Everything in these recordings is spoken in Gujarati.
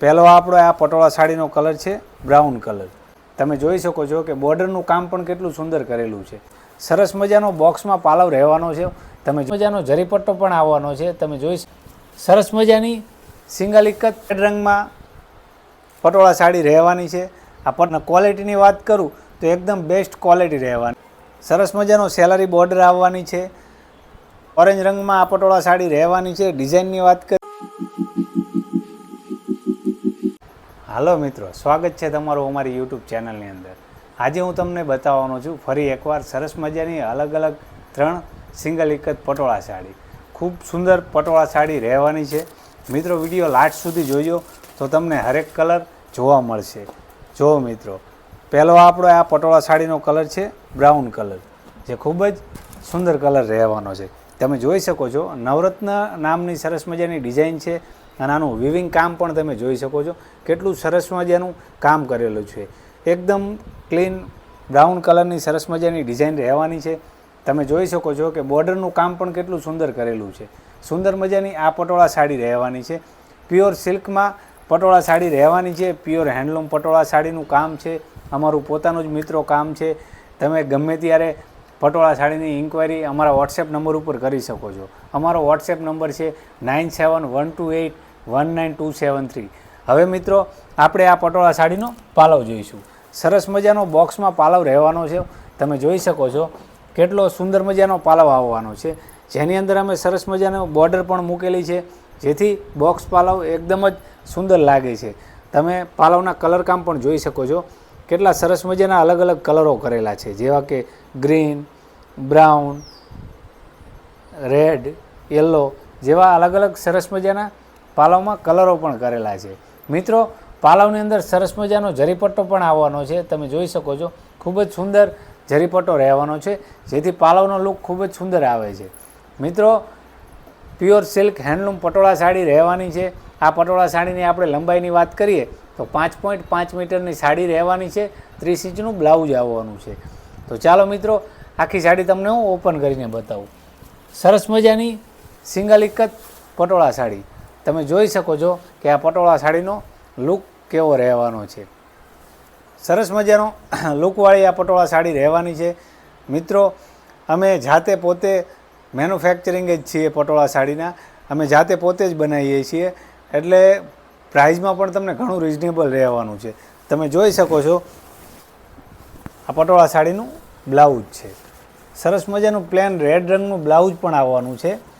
પહેલો આપણો આ પટોળા સાડીનો કલર છે, બ્રાઉન કલર. તમે જોઈ શકો છો કે બોર્ડરનું કામ પણ કેટલું સુંદર કરેલું છે. સરસ મજાનો બોક્સમાં પાલવ રહેવાનો છે. તમે મજાનો જરીપટ્ટો પણ આવવાનો છે. તમે જોઈ સરસ મજાની સિંગલ એક જ રંગમાં પટોળા સાડી રહેવાની છે. આ પણ ક્વોલિટીની વાત કરું તો એકદમ બેસ્ટ ક્વોલિટી રહેવાની. સરસ મજાનો સેલરી બોર્ડર આવવાની છે. ઓરેન્જ રંગમાં આ પટોળા સાડી રહેવાની છે. ડિઝાઇનની વાત કરી હાલો મિત્રો, સ્વાગત છે તમારું અમારી યુટ્યુબ ચેનલની અંદર. આજે હું તમને બતાવવાનો છું ફરી એકવાર સરસ મજાની અલગ અલગ ત્રણ સિંગલ જ પટોળા સાડી ખૂબ સુંદર પટોળા સાડી રહેવાની છે. મિત્રો, વીડિયો લાસ્ટ સુધી જોજો તો તમને હરેક કલર જોવા મળશે. જો મિત્રો, પહેલો આપણો આ પટોળા સાડીનો કલર છે બ્રાઉન કલર, જે ખૂબ જ સુંદર કલર રહેવાનો છે. તમે જોઈ શકો છો, નવરત્ન નામની સરસ મજાની ડિઝાઇન છે. અને આનું વિવિંગ કામ પણ તમે જોઈ શકો છો. કેટલું સરસ મજાનું કામ કરેલું છે. એકદમ ક્લીન બ્રાઉન કલરની સરસ મજાની ડિઝાઇન રહેવાની છે. તમે જોઈ શકો છો કે બોર્ડરનું કામ પણ કેટલું સુંદર કરેલું છે. સુંદર મજાની આ પટોળા સાડી રહેવાની છે. પ્યોર સિલ્કમાં પટોળા સાડી રહેવાની છે. પ્યોર હેન્ડલૂમ પટોળા સાડીનું કામ છે. અમારું પોતાનું જ મિત્રો કામ છે. તમે ગમે ત્યારે પટોળા સાડીની ઇન્ક્વાયરી અમારા વોટ્સએપ નંબર ઉપર કરી શકો છો. અમારો વોટ્સએપ નંબર છે nine seven one two eight one nine two seven three હવે મિત્રો આપણે આ પટોળા સાડીનો પાલવ જોઈશું સરસ મજાનો બોક્સમાં પાલવ રહેવાનો છે તમે જોઈ શકો છો કેટલો સુંદર મજાનો પાલવ આવવાનો છે જેની અંદર અમે સરસ મજાનો બોર્ડર પણ મૂકેલી છે જેથી બોક્સ પાલવ એકદમ જ સુંદર લાગે છે તમે પાલવના કલર કામ પણ જોઈ શકો છો કેટલા સરસ મજાના અલગ અલગ કલરો કરેલા છે જેવા કે ગ્રીન બ્રાઉન રેડ યલો જેવા અલગ અલગ સરસ મજાના પાલવમાં કલરો પણ કરેલા છે. મિત્રો, પાલવની અંદર સરસ મજાનો જરીપટ્ટો પણ આવવાનો છે. તમે જોઈ શકો છો, ખૂબ જ સુંદર જરીપટ્ટો રહેવાનો છે, જેથી પાલવનો લુક ખૂબ જ સુંદર આવે છે. મિત્રો pure silk handloom patola sari રહેવાની છે. આ પટોળા સાડીની આપણે લંબાઈની વાત કરીએ, તો પાંચ પોઈન્ટ પાંચ મીટરની સાડી રહેવાની છે. ત્રીસ ઇંચનું બ્લાઉઝ આવવાનું છે. તો ચાલો મિત્રો, આખી સાડી તમને હું ઓપન કરીને બતાવું. સરસ મજાની સિંગલ જ પટોળા સાડી. તમે જોઈ શકો છો કે આ પટોળા સાડીનો લુક કેવો રહેવાનો છે. સરસ મજાનો લુકવાળી આ પટોળા સાડી રહેવાની છે. મિત્રો, અમે જાતે પોતે મેન્યુફેક્ચરિંગ જ છીએ પટોળા સાડીના. અમે જાતે પોતે જ બનાવીએ છીએ. એટલે પ્રાઇઝમાં પણ તમને ઘણું રિઝનેબલ રહેવાનું છે. તમે જોઈ શકો છો, આ પટોળા સાડીનું બ્લાઉઝ છે. સરસ મજાનું પ્લેન રેડ રંગનું બ્લાઉઝ પણ આવવાનું છે.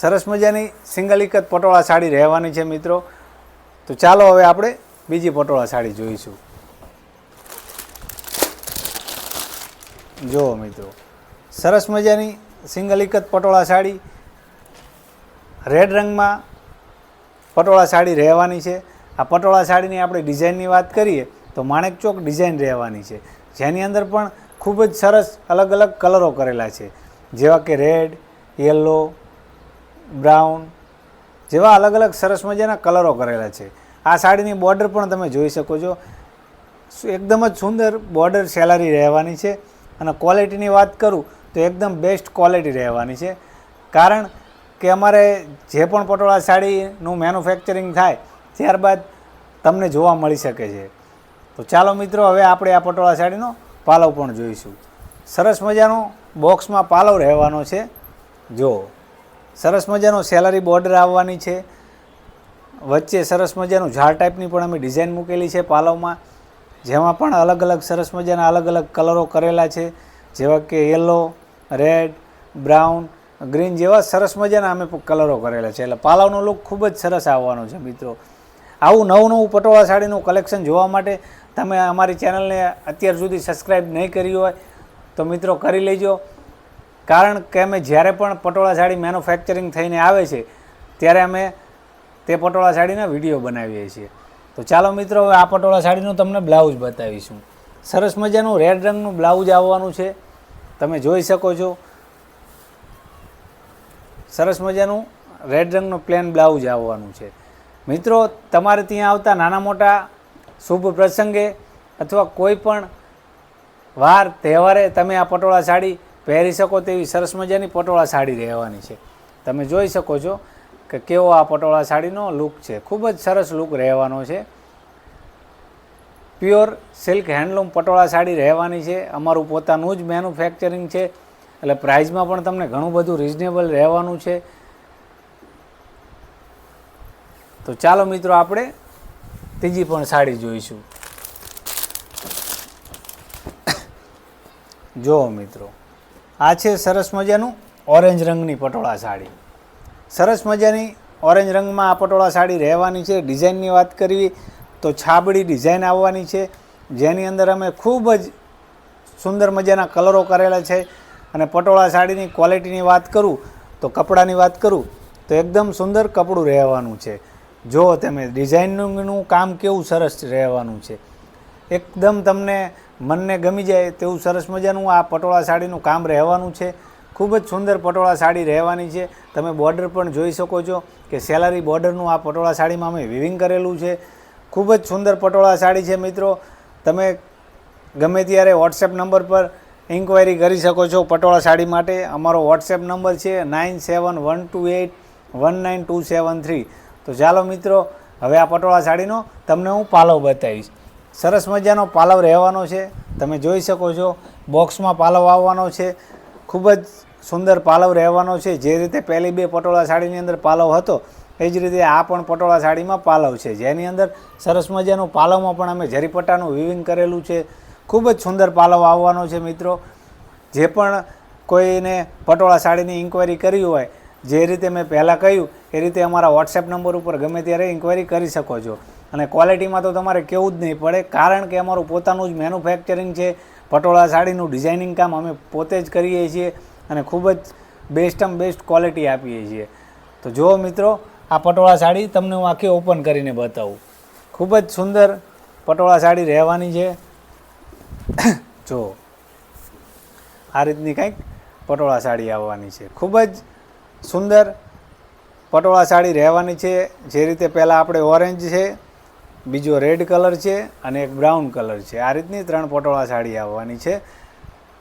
સરસ મજાની સિંગલ એક જ પટોળા સાડી રહેવાની છે મિત્રો. તો ચાલો હવે આપણે બીજી પટોળા સાડી જોઈશું. જુઓ મિત્રો, સરસ મજાની સિંગલ એક જ પટોળા સાડી, રેડ રંગમાં પટોળા સાડી રહેવાની છે. આ પટોળા સાડીની આપણે ડિઝાઇનની વાત કરીએ તો માણેક ચોક ડિઝાઇન રહેવાની છે. જેની અંદર પણ ખૂબ જ સરસ અલગ અલગ કલરો કરેલા છે. જેવા કે રેડ, યલો બ્રાઉન જેવા અલગ અલગ સરસ મજાના કલરો કરેલા છે. આ સાડીની બોર્ડર પણ તમે જોઈ શકો છો. એકદમ જ સુંદર બોર્ડર સેલરી રહેવાની છે અને ક્વોલિટીની વાત કરું તો એકદમ બેસ્ટ ક્વોલિટી રહેવાની છે. કારણ કે અમારે જે પણ પટોળા સાડીનું મેન્યુફેક્ચરિંગ થાય ત્યારબાદ તમને જોવા મળી શકે છે. તો ચાલો મિત્રો, હવે આપણે આ પટોળા સાડીનો પાલવ પણ જોઈશું. સરસ મજાનો બોક્સમાં પાલવ રહેવાનો છે. જો સરસ મજાનો સેલરી બોર્ડર આવવાની છે. વચ્ચે સરસ મજાનું ઝાડ ટાઈપની પણ અમે ડિઝાઇન મૂકેલી છે પાલવમાં જેમાં પણ અલગ અલગ સરસ મજાના અલગ અલગ કલરો કરેલા છે. જેવા કે યલો, રેડ, બ્રાઉન, ગ્રીન જેવા સરસ મજાના અમે કલરો કરેલા છે. એટલે પાલાવનો લુક ખૂબ જ સરસ આવવાનો છે મિત્રો. આવું નવું નવું પટોળા સાડીનું કલેક્શન જોવા માટે તમે અમારી ચેનલને અત્યાર સુધી સબસ્ક્રાઈબ નહીં કરી હોય તો મિત્રો કરી લેજો. કારણ કે અમે જ્યારે પણ પટોળા સાડી મેન્યુફેક્ચરિંગ થઈને આવે છે, ત્યારે અમે તે પટોળા સાડીના વીડિયો બનાવીએ છીએ. તો ચાલો મિત્રો, હવે આ પટોળા સાડીનું તમને બ્લાઉઝ બતાવીશું. સરસ મજાનું રેડ રંગનું બ્લાઉઝ આવવાનું છે. તમે જોઈ શકો છો. સરસ મજાનું રેડ રંગનું પ્લેન બ્લાઉઝ આવવાનું છે. મિત્રો, તમારે ત્યાં આવતા નાના મોટા શુભ પ્રસંગે અથવા કોઈ પણ વાર તહેવારે તમે આ પટોળા સાડી પહેરી શકો તેવી સરસ મજાની પટોળા સાડી રહેવાની છે. તમે જોઈ શકો છો કે કેવો આ પટોળા સાડીનો લુક છે. ખૂબ જ સરસ લુક રહેવાનો છે. Pure silk handloom patola sari રહેવાની છે. અમારું પોતાનું જ મેન્યુફેક્ચરિંગ છે. એટલે પ્રાઇઝમાં પણ તમને ઘણું બધું રિઝનેબલ રહેવાનું છે. તો ચાલો મિત્રો, આપણે ત્રીજી પણ સાડી જોઈશું. જુઓ મિત્રો. આ છે સરસ મજાનું ઓરેન્જ રંગની પટોળા સાડી. સરસ મજાની ઓરેન્જ રંગમાં આ પટોળા સાડી રહેવાની છે. ડિઝાઇનની વાત કરવી તો છાબડી ડિઝાઇન આવવાની છે. જેની અંદર અમે ખૂબ જ સુંદર મજાના કલરો કરેલા છે. અને પટોળા સાડીની ક્વોલિટીની વાત કરું તો કપડાની વાત કરું તો એકદમ સુંદર કપડું રહેવાનું છે. જો તમે ડિઝાઇનનું કામ કેવું સરસ રહેવાનું છે. એકદમ તમને મનને ગમી જાય તેવું સરસ મજાનું આ પટોળા સાડીનું કામ રહેવાનું છે. ખૂબ જ સુંદર પટોળા સાડી રહેવાની છે. તમે બોર્ડર પણ જોઈ શકો છો કે સેલરી બોર્ડરનું આ પટોળા સાડીમાં અમે વિવિંગ કરેલું છે. ખૂબ જ સુંદર પટોળા સાડી છે મિત્રો. તમે ગમે ત્યારે વોટ્સએપ નંબર પર ઇન્ક્વાયરી કરી શકો છો પટોળા સાડી માટે. અમારો વોટ્સએપ નંબર છે nine seven one two eight one nine two seven three તો ચાલો મિત્રો, હવે આ પટોળા સાડીનો તમને હું પાલવ બતાવીશ. સરસ મજાનો પાલવ રહેવાનો છે. તમે જોઈ શકો છો, બોક્સમાં પાલવ આવવાનો છે. ખૂબ જ સુંદર પાલવ રહેવાનો છે. જે રીતે પહેલી બે પટોળા સાડીની અંદર પાલવ હતો, એ જ રીતે આ પણ પટોળા સાડીમાં પાલવ છે. જેની અંદર સરસ મજાનું પાલવમાં પણ અમે જરીપટ્ટાનું વિવિંગ કરેલું છે. ખૂબ જ સુંદર પાલવ આવવાનો છે મિત્રો. જે પણ કોઈને પટોળા સાડીની ઇન્ક્વાયરી કરી હોય, જે રીતે મેં પહેલાં કહ્યું, એ રીતે અમારા વોટ્સએપ નંબર ઉપર ગમે ત્યારે ઇન્ક્વાયરી કરી શકો છો. અને ક્વોલિટીમાં તો તમારે કેવું જ નહીં પડે, કારણ કે અમારું પોતાનું જ મેન્યુફેક્ચરિંગ છે, પટોળા સાડીનું ડિઝાઇનિંગ કામ અમે પોતે જ કરીએ છીએ અને ખૂબ જ બેસ્ટમ બેસ્ટ ક્વોલિટી આપીએ છીએ. તો જુઓ મિત્રો, આ પટોળા સાડી તમને હું આખી ઓપન કરીને બતાવું. ખૂબ જ સુંદર પટોળા સાડી રહેવાની છે. જો આ રીતની કંઈક પટોળા સાડી આવવાની છે. ખૂબ જ સુંદર પટોળા સાડી રહેવાની છે. જે રીતે પહેલાં આપણે ઓરેન્જ છે બીજો રેડ કલર છે અને એક બ્રાઉન કલર છે. આ રીતની ત્રણ પટોળા સાડી આવવાની છે.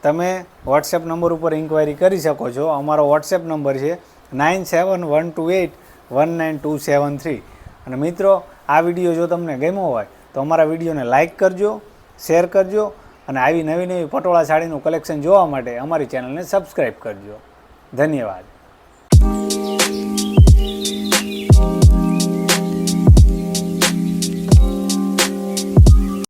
તમે વોટ્સએપ નંબર ઉપર ઇન્ક્વાયરી કરી શકો છો. અમારો વોટ્સએપ નંબર છે nine seven one two eight one nine two seven three અને મિત્રો, આ વીડિયો જો તમને ગમ્યો હોય, તો અમારા વિડીયોને લાઇક કરજો શેર કરજો, અને આવી નવી નવી પટોળા સાડીનું કલેક્શન જોવા માટે અમારી ચેનલને સબસ્ક્રાઈબ કરજો. ધન્યવાદ.